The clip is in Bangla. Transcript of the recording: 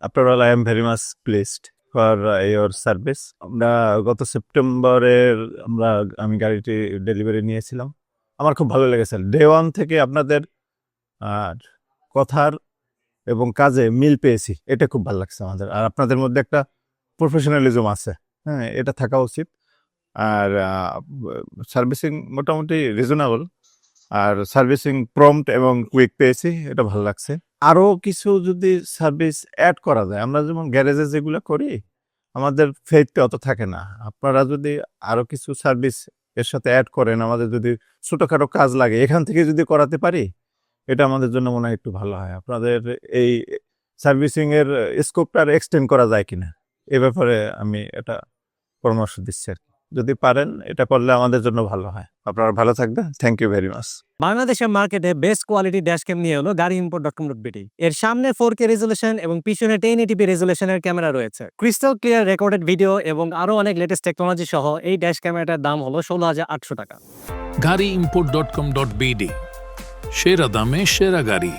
After all I am very much pleased for your service আমরা গত সেপ্টেম্বরের আমরা, আমি গাড়িটি ডেলিভারি নিয়েছিলাম। আমার খুব ভালো লেগেছে। ডে ওয়ান থেকে আপনাদের, আর কথার এবং কাজে মিল পেয়েছি। এটা খুব ভালো লাগছে আমাদের। আর আপনাদের মধ্যে একটা প্রফেশনালিজম আছে। হ্যাঁ এটা থাকা উচিত। আর সার্ভিসিং মোটামুটি রিজনেবল আর সার্ভিসিং প্রম্পট এবং কুইক পেয়েছি, এটা ভালো লাগছে। আরও কিছু যদি সার্ভিস অ্যাড করা যায়, আমরা যেমন গ্যারেজে যেগুলো করি, আমাদের ফেথটা অত থাকে না। আপনারা যদি আরও কিছু সার্ভিস এর সাথে অ্যাড করেন, আমাদের যদি ছোটোখাটো কাজ লাগে, এখান থেকে যদি করাতে পারি, এটা আমাদের জন্য মনে হয় একটু ভালো হয়। আপনাদের এই সার্ভিসিংয়ের স্কোপটা আর এক্সটেন্ড করা যায় কিনা, এ ব্যাপারে আমি এটা পরামর্শ দিচ্ছি আর কি। যদি পারেন, এটা করলে আমাদের জন্য ভালো হয়। আপনারা ভালো থাকবেন। থ্যাংক ইউ ভেরি মাচ বাংলাদেশের মার্কেটে বেস্ট কোয়ালিটি ড্যাশ ক্যাম নিয়ে হলো গাড়ি ইম্পোর্ট ডট কম ডট বিটি এর সামনে ফোর কে রেজুলেশন এবং পিছনে টেন এটিপি রেজুলেশনের ক্যামেরা রয়েছে। ক্রিস্টাল ক্লিয়ার রেকর্ডেড ভিডিও এবং আরও অনেক লেটেস্ট টেকনোলজি সহ এই ড্যাশ ক্যামেরাটার দাম হলো ষোলো হাজার আটশো টাকা। গাড়ি import dot com dot BD সেরা দামে সেরা গাড়ি।